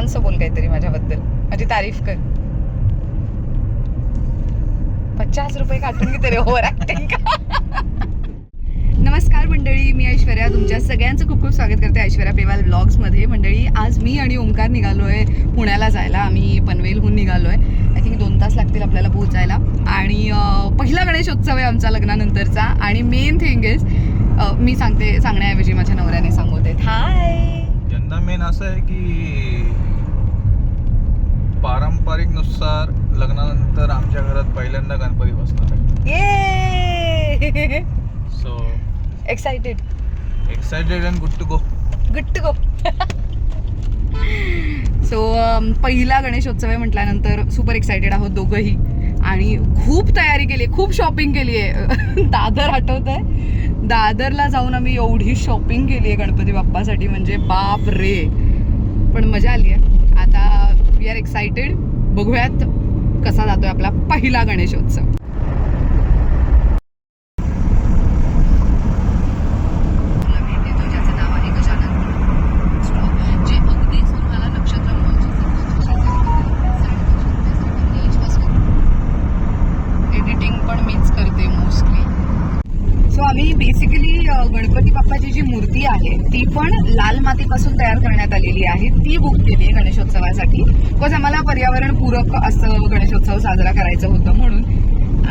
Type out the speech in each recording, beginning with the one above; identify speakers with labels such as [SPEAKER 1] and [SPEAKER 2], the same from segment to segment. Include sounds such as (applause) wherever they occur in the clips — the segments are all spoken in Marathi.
[SPEAKER 1] छानसं बोल काहीतरी माझ्याबद्दल. माझी तारीफ कर. पचास रुपये काटून घेते रे ओव्हर ऍक्टिंग नमस्कार मंडळी मी ऐश्वर्या. तुमच्या सगळ्यांचं खूप खूप स्वागत करते ऐश्वर्या पेवाल ब्लॉग्समध्ये. मंडळी आज मी आणि ओंकार निघालो आहे पुण्याला जायला. आम्ही पनवेलहून निघालो आहे आय थिंक दोन तास लागतील आपल्याला पोहोचायला. आणि पहिला गणेशोत्सव आहे आमचा लग्नानंतरचा. आणि मेन थिंग इज मी सांगते सांगण्याऐवजी माझ्या नवऱ्याने सांगू देत. हाय
[SPEAKER 2] यंदा मेन असं आहे की पारंपरिकनुसार लग्नानंतर आमच्या घरात पहिल्यांदा गणपती बसणार आहे.
[SPEAKER 1] Yay
[SPEAKER 2] so
[SPEAKER 1] excited
[SPEAKER 2] excited and good to go
[SPEAKER 1] good to go so पहिला गणेशोत्सव आहे म्हटल्यानंतर सुपर एक्सायटेड आहोत दोघंही. आणि खूप तयारी केली आहे खूप शॉपिंग केली आहे. (laughs) दादर आठवत आहे दादरला जाऊन आम्ही एवढी शॉपिंग केली आहे गणपती बाप्पासाठी म्हणजे बाप रे. पण मजा आली आहे. वी आर एक्सायटेड बघूयात कसा जातोय आपला पहिला गणेशोत्सव. नाव आहे जे अगदीच नक्षत्र एडिटिंग पण मीच करते मोस्टली सो आम्ही बेसिकली गणपती बाप्पाची जी मूर्ती आहे ती पण लाल मातीपासून तयार करण्यात आलेली आहे. ती बुक केली आहे गणेशोत्सवासाठी. बिकॉज आम्हाला पर्यावरण पूरक असं गणेशोत्सव साजरा करायचं होतं म्हणून.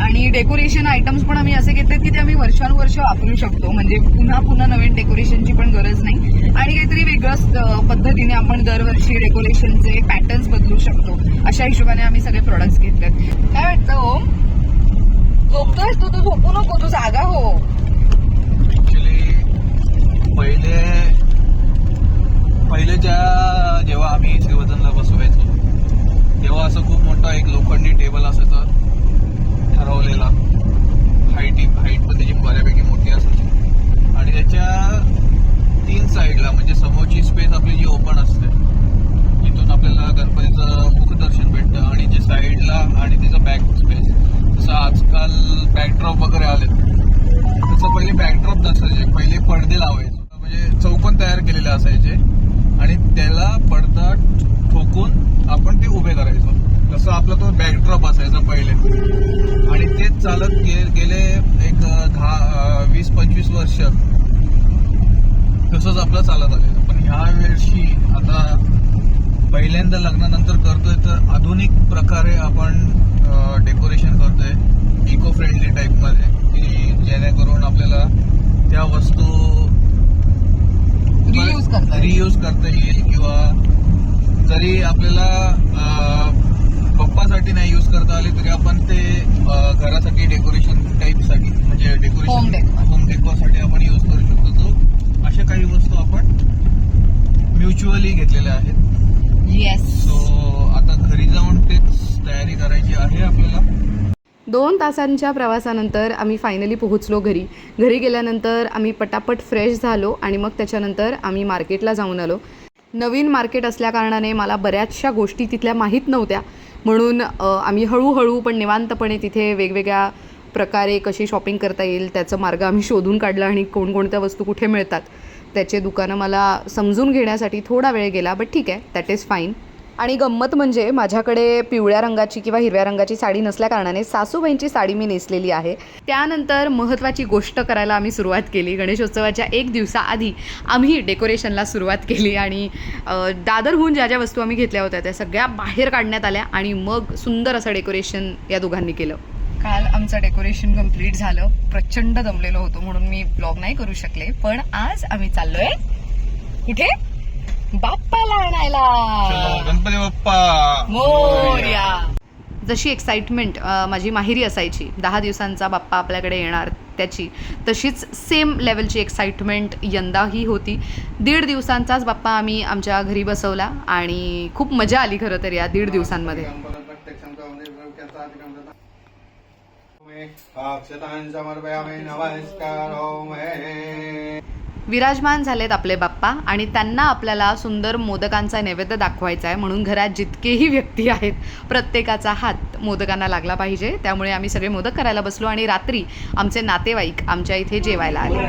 [SPEAKER 1] आणि डेकोरेशन आयटम्स पण आम्ही असे घेतलेत की ते आम्ही वर्षानुवर्ष वापरू शकतो. म्हणजे पुन्हा पुन्हा नवीन डेकोरेशनची पण गरज नाही. आणि काहीतरी वेगळंच पद्धतीने आपण दरवर्षी डेकोरेशनचे पॅटर्न्स बदलू शकतो. अशा हिशोबाने आम्ही सगळे प्रोडक्ट्स घेतलेत. काय वाटतं ओम? झोपतोयस तू? तू झोपू नको. तू जागा हो
[SPEAKER 2] ॲक्च्युली पहिले पहिले ज्या जेव्हा आम्ही श्रीवर्धनला बसवायचो तेव्हा असं खूप मोठा एक लोखंडी टेबल असायचा ठरवलेला. हाईट हाईट पण त्याची बऱ्यापैकी मोठी असायची. आणि त्याच्या तीन साईडला म्हणजे समोरची स्पेस आपली जी ओपन असते इथून आपल्याला गणपतीचं मुखदर्शन भेटतं. आणि जे साईडला आणि त्याचं बॅक स्पेस जसं आजकाल बॅकड्रॉप वगैरे आले तसं पहिले बॅकड्रॉप नसायचे. पहिले पडदे लावायचे. म्हणजे चौकोन तयार केलेले असायचे. आणि त्याला पडदा ठोकून आपण ते उभे करायचो. तसं आपला तो बॅकड्रॉप असायचा पहिले. आणि तेच चालत गे गेले एक दहा वीस पंचवीस वर्ष. तसंच आपलं चालत आलेलं. पण ह्या वर्षी आता पहिल्यांदा लग्नानंतर करतोय तर आधुनिक प्रकारे आपण डेकोरेशन करतोय इको फ्रेंडली टाईपमध्ये की जेणेकरून आपल्याला त्या वस्तू
[SPEAKER 1] Reuse करता येईल.
[SPEAKER 2] रियूज करता येईल किंवा जरी आपल्याला पप्पासाठी नाही यूज करता आले तरी आपण ते घरासाठी डेकोरेशन टाईपसाठी म्हणजे डेकोरेशन. होम डेकोरसाठी आपण यूज करू शकतो तो. अशा काही वस्तू आपण म्युच्युअली घेतलेल्या आहेत.
[SPEAKER 1] येस
[SPEAKER 2] सो आता घरी जाऊन तेच तयारी करायची आहे आपल्याला.
[SPEAKER 1] दोन तासांच्या प्रवासानंतर आम्ही फायनली पोहोचलो घरी. घरी गेल्यानंतर आम्ही पटापट फ्रेश झालो आणि मग त्याच्यानंतर आम्ही मार्केटला जाऊन आलो. नवीन मार्केट असल्याकारणाने मला बऱ्याचशा गोष्टी तिथल्या माहीत नव्हत्या. म्हणून आम्ही हळूहळू पण निवांतपणे तिथे वेगवेगळ्या प्रकारे कशी शॉपिंग करता येईल त्याचं मार्ग आम्ही शोधून काढला आणि कोणकोणत्या वस्तू कुठे मिळतात त्याचे दुकानं मला समजून घेण्यासाठी थोडा वेळ गेला बट ठीक आहे दॅट इज फाईन आणि गंमत म्हणजे माझ्याकडे पिवळ्या रंगाची किंवा हिरव्या रंगाची साडी नसल्याकारणाने सासूबाईंची साडी मी नेसलेली आहे. त्यानंतर महत्त्वाची गोष्ट करायला आम्ही सुरुवात केली. गणेशोत्सवाच्या एक दिवसाआधी आम्ही डेकोरेशनला सुरुवात केली आणि दादरहून ज्या ज्या वस्तू आम्ही घेतल्या होत्या त्या सगळ्या बाहेर काढण्यात आल्या आणि मग सुंदर असं डेकोरेशन या दोघांनी केलं. काल आमचं डेकोरेशन कंप्लीट झालं. प्रचंड दमलेलो होतो म्हणून मी ब्लॉग नाही करू शकले. पण आज आम्ही चाललोय. कुठे? बाप्पाला आणायला.
[SPEAKER 2] चलो गणपती बाप्पा.
[SPEAKER 1] मोर्या. जशी एक्साइटमेंट माझी माहिरी असायची दहा दिवसांचा बाप्पा आपल्याकडे येणार त्याची तशीच सेम लेवलची एक्साइटमेंट यंदाही होती. दीड दिवसांचाच बाप्पा आम्ही आमच्या घरी बसवला आणि खूप मजा आली खरं तर या दीड दिवसांमध्ये. विराजमान झालेत आपले बाप्पा आणि त्यांना आपल्याला सुंदर मोदकांचा नैवेद्य दाखवायचा आहे म्हणून घरात जितकेही व्यक्ती आहेत प्रत्येकाचा हात मोदकांना लागला पाहिजे. त्यामुळे आम्ही सगळे मोदक करायला बसलो आणि रात्री आमचे नातेवाईक आमच्या इथे जेवायला आले.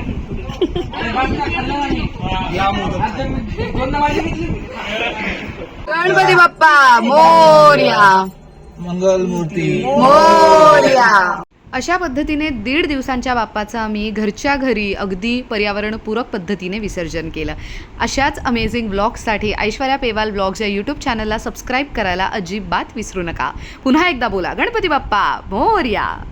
[SPEAKER 1] गणपती बाप्पा मोर्या.
[SPEAKER 2] मंगल मूर्ती
[SPEAKER 1] मोर्या. अशा पद्धतीने दीड दिवसांच्या बाप्पाचं आम्ही घरच्या घरी अगदी पर्यावरणपूरक पद्धतीने विसर्जन केलं. अशाच अमेझिंग ब्लॉग्ससाठी ऐश्वर्या पेवाल ब्लॉग्स या यूट्यूब चॅनलला सबस्क्राईब करायला अजिबात विसरू नका. पुन्हा एकदा बोला गणपती बाप्पा मोर्या!